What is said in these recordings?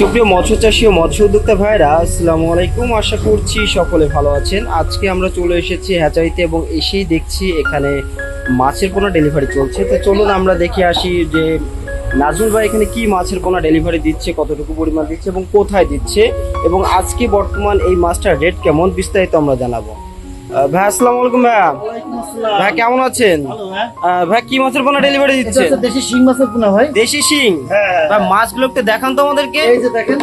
সুপ্রিয় মৎস্য চাষী ও মৎস্য উদ্যোক্তা ভাইরা আসসালামু আলাইকুম। আশা করছি সকলে ভালো আছেন। আজকে আমরা চলে এসেছি হ্যাচারিতে এবং এসেই দেখছি এখানে মাছের পোনা ডেলিভারি চলছে। তো চলুন আমরা দেখে আসি যে নাজমুল ভাই এখানে কি মাছের পোনা ডেলিভারি দিচ্ছে, কতটুকু পরিমাণ দিচ্ছে এবং কোথায় দিচ্ছে এবং আজকে বর্তমান এই মাছটার রেট কেমন, বিস্তারিত আমরা জানাব। ভাই, আসসালামু আলাইকুম ভাইয়া। ভাই কেমন আছেন? ভাই কি মাছের পোনা ডেলিভারি দিচ্ছে দেশি শিং মাছের পোনা ভাই। দেশি শিং? হ্যাঁ। ভাই মাছগুলো একটু দেখান তো আমাদেরকে। এই যে দেখেন।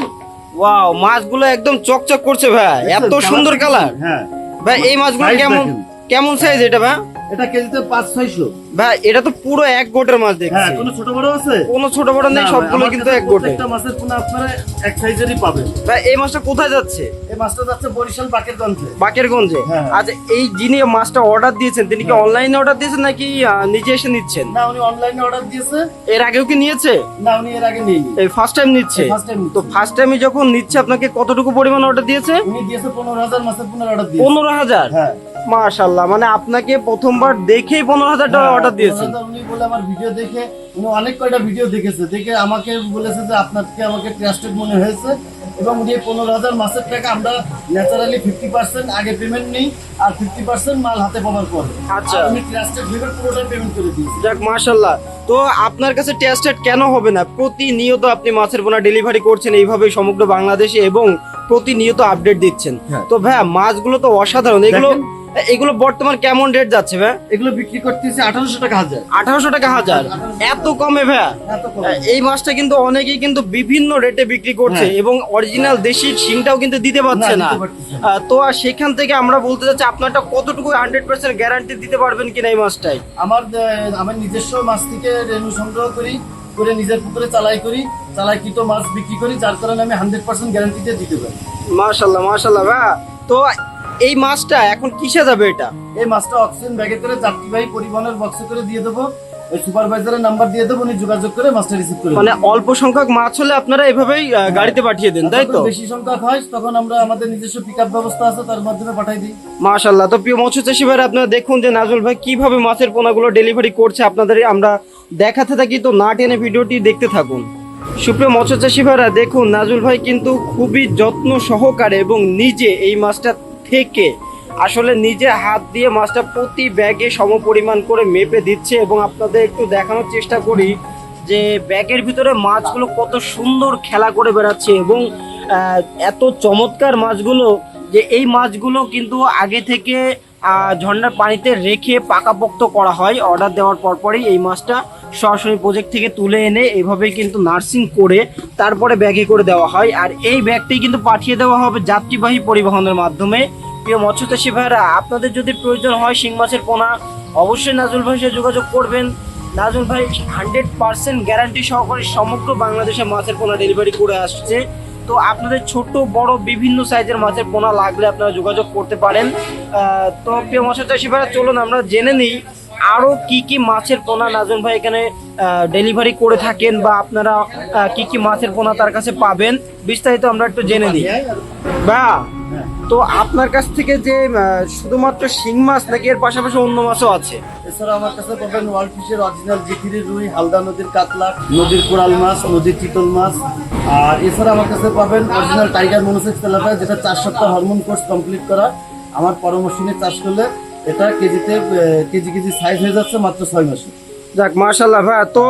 ওয়াও মাছগুলো একদম চকচক করছে ভাই। এত সুন্দর কালার। হ্যাঁ। ভাই এই মাছগুলো কেমন কেমন সাইজ এটা ভাই? এটা কেজিতে পাঁচ ছয়শো। ভাই এটা তো পুরো এক গোটের মাছ হ্যাঁ কোনো ছোট বড় আছে? কোনো ছোট বড় নেই সবগুলো কিন্তু এক গোটে। প্রত্যেকটা মাছের পোনা আপনারা এক সাইজেরই পাবেন। ভাই এই মাছটা কোথায় যাচ্ছে? এই মাছটা যাচ্ছে বরিশাল বাকেরগঞ্জে। বাকেরগঞ্জে? হ্যাঁ। আচ্ছা এই যিনি মাছটা অর্ডার দিয়েছেন তিনি কি অনলাইনে অর্ডার দিয়েছেন নাকি নিজে এসে নিচ্ছেন? না উনি অনলাইনে অর্ডার দিয়েছে। এর আগেও কি নিয়েছে? না উনি এর আগে এই ফার্স্ট টাইম নিচ্ছে? ফার্স্ট টাইম তো ফার্স্ট টাইমে যখন নিচ্ছে আপনাকে কতটুকু পরিমাণ অর্ডার দিয়েছে? উনি দিয়েছে পনেরো হাজার মাছের পোনার অর্ডার দিয়েছে। পনেরো হাজার? হ্যাঁ। মাশাল্লাহ মানে আপনাকে প্রথমবার দেখেই পনেরো হাজার টাকা অর্ডার দিয়েছেন। উনি বলে আমার ভিডিও দেখে উনি অনেক কয়টা ভিডিও দেখেছে। দেখে আমাকে বলেছে যে আপনাকে আমাকে ট্রাস্টেড মনে হয়েছে এবং পনেরো হাজার মাসের টাকা আমরা ন্যাচারালি ফিফটি পার্সেন্ট আগে পেমেন্ট নিই আর ফিফটি পার্সেন্ট মাল হাতে পাওয়ার পরে। আচ্ছা। উনি ট্রাস্টেড পুরোটা পেমেন্ট করে দিয়েছে। যাক মাশাল্লাহ তো আপনার কাছে টেস্টেড কেন হবে না? প্রতিনিয়ত আপনি মাছের পোনা ডেলিভারি করছেন এইভাবে সমগ্র বাংলাদেশে এবং প্রতিনিয়ত আপডেট দিচ্ছেন। হ্যাঁ। তো ভাইয়া মাছগুলো তো অসাধারণ। এগুলো এগুলো বর্তমান কেমন রেট যাচ্ছে ভাই? এগুলো বিক্রি করতেছে আঠারোশো টাকা হাজার। আঠারোশো টাকা হাজার। এত কমে কম। এই মাছটা কিন্তু অনেকেই কিন্তু বিভিন্ন রেটে বিক্রি করছে হ্যাঁ। এবং অরিজিনাল দেশি শিংটাও কিন্তু দিতে পারছে না, তো আর সেখান থেকে আমরা বলতে চাচ্ছি আপনারটা কতটুকু হান্ড্রেড পার্সেন্ট গ্যারান্টি দিতে পারবেন কিনা এই মাছটাই? আমার আমার নিজস্ব মাছ থেকে রেণু সংগ্রহ করি করে নিজের পুকুরে চালাই করি চালাই কিটো মাছ বিক্রি করি যার কারণে আমি হান্ড্রেড পার্সেন্ট গ্যারান্টিতে দিতে পারি। মাশাল্লাহ মাশাল্লাহ ভাইয়া তো এই মাছটা এখন কিসে যাবে এটা? এই মাছটা অক্সিজেন ব্যাগে করে যাত্রীবাহী পরিবহনের বক্সে করে দিয়ে দেবো। ওই সুপারভাইজারের নাম্বার দিয়ে দেবো উনি যোগাযোগ করে মাছটা রিসিভ করে মানে অল্প সংখ্যক মাছ হলে আপনারা এভাবেই গাড়িতে পাঠিয়ে দেন তাই তো? বেশি সংখ্যক হয় তখন আমরা আমাদের নিজস্ব পিক ব্যবস্থা আছে তার মাধ্যমে পাঠাই দিই। মাশাল্লাহ তো প্রিয় মৎস্য চাষী ভাইরা আপনারা দেখুন যে নাজুল ভাই কীভাবে মাছের পোনাগুলো ডেলিভারি করছে আপনাদের আমরা দেখাতে থাকি তো না টেনে ভিডিওটি দেখতে থাকুন। সুপ্রিয় মৎস্য চাষী ভাইরা দেখুন নাজুল ভাই কিন্তু খুবই যত্ন সহকারে এবং নিজে এই মাছটা থেকে আসলে নিজে হাত দিয়ে মাছটা প্রতি ব্যাগে সমপরিমাণ করে মেপে দিচ্ছে এবং আপনাদের একটু দেখানোর চেষ্টা করি যে ব্যাগের ভিতরে মাছগুলো কত সুন্দর খেলা করে বেড়াচ্ছে এবং এত চমৎকার মাছগুলো যে এই মাছগুলো কিন্তু আগে থেকে ঝর্ণার পানিতে রেখে পাকাপোক্ত করা হয়। অর্ডার দেওয়ার পরপরই এই মাছটা সরাসরি প্রজেক্ট থেকে তুলে এনে এভাবেই কিন্তু নার্সিং করে তারপরে ব্যাগে করে দেওয়া হয়। আর এই ব্যাগটি কিন্তু পাঠিয়ে দেওয়া হবে যাত্রীবাহী পরিবহনের মাধ্যমে। প্রিয় মৎস্যচাষী ভাইরা আপনাদের যদি প্রয়োজন হয় শিং মাছের পোনা, অবশ্যই নাজুল ভাইয়ের সাথে যোগাযোগ করবেন। নাজুল ভাই হান্ড্রেড পার্সেন্ট গ্যারান্টি সহকারে সমগ্র বাংলাদেশে মাছের পোনা ডেলিভারি করে আসছে। তো আপনাদের ছোট বড় বিভিন্ন সাইজের মাছের পোনা লাগলে আপনারা যোগাযোগ করতে পারেন তো প্রিয় মৎস্য চাষি ভাইরা চলুন আমরা জেনে নিই আরও কি কি মাছের পোনা নাজন ভাই এখানে ডেলিভারি করে থাকেন বা আপনারা কি কি মাছের পোনা তার কাছে পাবেন বিস্তারিত আমরা একটু জেনে নিই বা। তো আপনার কাছ থেকে যে শুধুমাত্র শিং মাছ নাকি এর পাশাপাশি অন্য মাছও আছে? এছাড়া আমার কাছে পাবেন ওয়ার্ল্ড ফিশের অরিজিনাল জিকিরি রুই হালদা নদীর কাতলা নদীর কোরাল মাছ নদীর চিতল মাছ। আর এছাড়া আমার কাছে পাবেন অরিজিনাল টাইগার মনোসেক্স তেলাপিয়া যেটা চার সপ্তাহ হরমোন কোর্স কমপ্লিট করা। আমার পরামর্শনে চাষ করলে এটা কেজিতে কেজি কেজি সাইজ হয়ে যাচ্ছে মাত্র ছয় মাসে। যাক মার্শাল্লাহ ভাই তো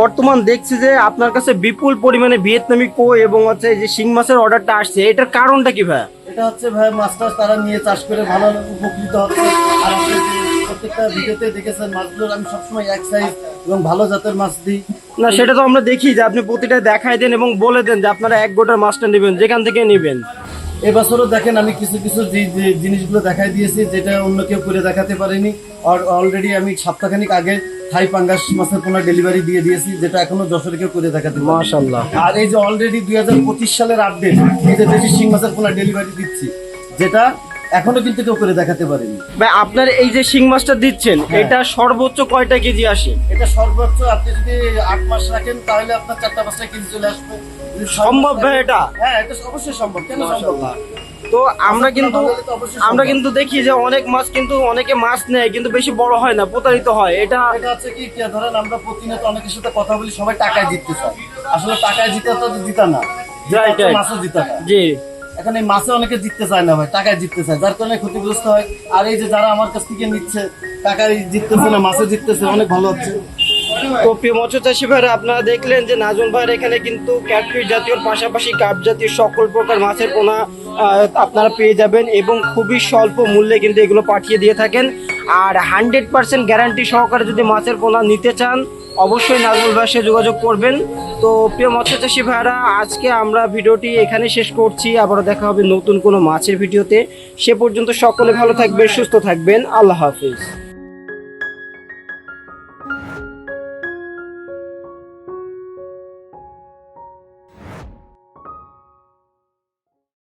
বর্তমান দেখছি যে আপনার কাছে বিপুল পরিমাণে ভিয়েতনামি কো এবং হচ্ছে এই যে শিং মাছের অর্ডারটা আসছে এটার কারণটা কি ভাই? এটা হচ্ছে ভাই মাছটা তারা নিয়ে চাষ করে ভালো উপকৃত হচ্ছে। আর প্রত্যেকটা ভিডিওতে দেখেছেন মাছগুলোর আমি সবসময় এক সাইজ এবং ভালো জাতের মাছ দিই। না সেটা তো আমরা দেখি যে আপনি প্রতিটা দেখাই দেন এবং বলে দেন যে আপনারা এক গোটার মাছটা নেবেন যেখান থেকে নেবেন। এবছরও দেখেন আমি কিছু কিছু জিনিসগুলো দেখাই দিয়েছি যেটা অন্য কেউ করে দেখাতে পারেনি। অলরেডি আমি সপ্তাহখানিক আগে থাই পাঙ্গাস মাছের পোনা ডেলিভারি দিয়ে দিয়েছি যেটা এখনও যশোরে কেউ করে দেখাতে মাশাল্লাহ আর এই যে অলরেডি দুই হাজার পঁচিশ সালের আপডেট এই যে দেশি শিং মাছের পোনা ডেলিভারি দিচ্ছি যেটা এখনও কিন্তু কেউ করে দেখাতে পারেনি। ভাই আপনার এই যে শিং মাছটা দিচ্ছেন হ্যাঁ। এটা সর্বোচ্চ কয়টা কেজি আসে? এটা সর্বোচ্চ আপনি যদি আট মাস রাখেন তাহলে আপনার চারটা পাঁচটা কেজি চলে আসবে। সম্ভব ভাই এটা? হ্যাঁ এটা অবশ্যই সম্ভব। কেন সম্ভব না? তো আমরা কিন্তু ভালো হলে তো অবশ্যই আমরা কিন্তু দেখি যে অনেক মাছ কিন্তু অনেকে মাছ নেয় কিন্তু বেশি বড় হয় না প্রতারিত হয়। এটা এটা হচ্ছে কি ধরেন আমরা প্রতিনিয়ত অনেকের সাথে কথা বলি সবাই টাকায় জিততে চায়। আসলে টাকায় জিতে তো জিতা না. মাছও জিতা হয়। জি। এখন এই মাছে অনেকে জিততে চায় না ভাই টাকায় জিততে চায় যার কারণে ক্ষতিগ্রস্ত হয়। আর এই যে যারা আমার কাছ থেকে নিচ্ছে টাকায় জিততেছে না মাছে জিততেছে অনেক ভালো হচ্ছে। তো প্রিয় মৎস্য চাষি ভাইরা, আপনারা দেখলেন যে নাজুল ভাইয়ের এখানে কিন্তু ক্যাটফিশ জাতীয়, পাশাপাশি কাপ জাতীয় সকল প্রকার মাছের পোনা আপনারা পেয়ে যাবেন এবং খুবই স্বল্প মূল্যে কিন্তু এগুলো পাঠিয়ে দিয়ে থাকেন। আর হান্ড্রেড পার্সেন্ট গ্যারান্টি সহকারে যদি মাছের পোনা নিতে চান, অবশ্যই নাজুল ভাইয়ের যোগাযোগ করবেন। তো প্রিয় মৎস্য চাষি ভাইরা, আজকে আমরা ভিডিওটি এখানে শেষ করছি। আবারও দেখা হবে নতুন কোনো মাছের ভিডিওতে। সে পর্যন্ত সকলে ভালো থাকবেন, সুস্থ থাকবেন। আল্লাহ হাফিজ।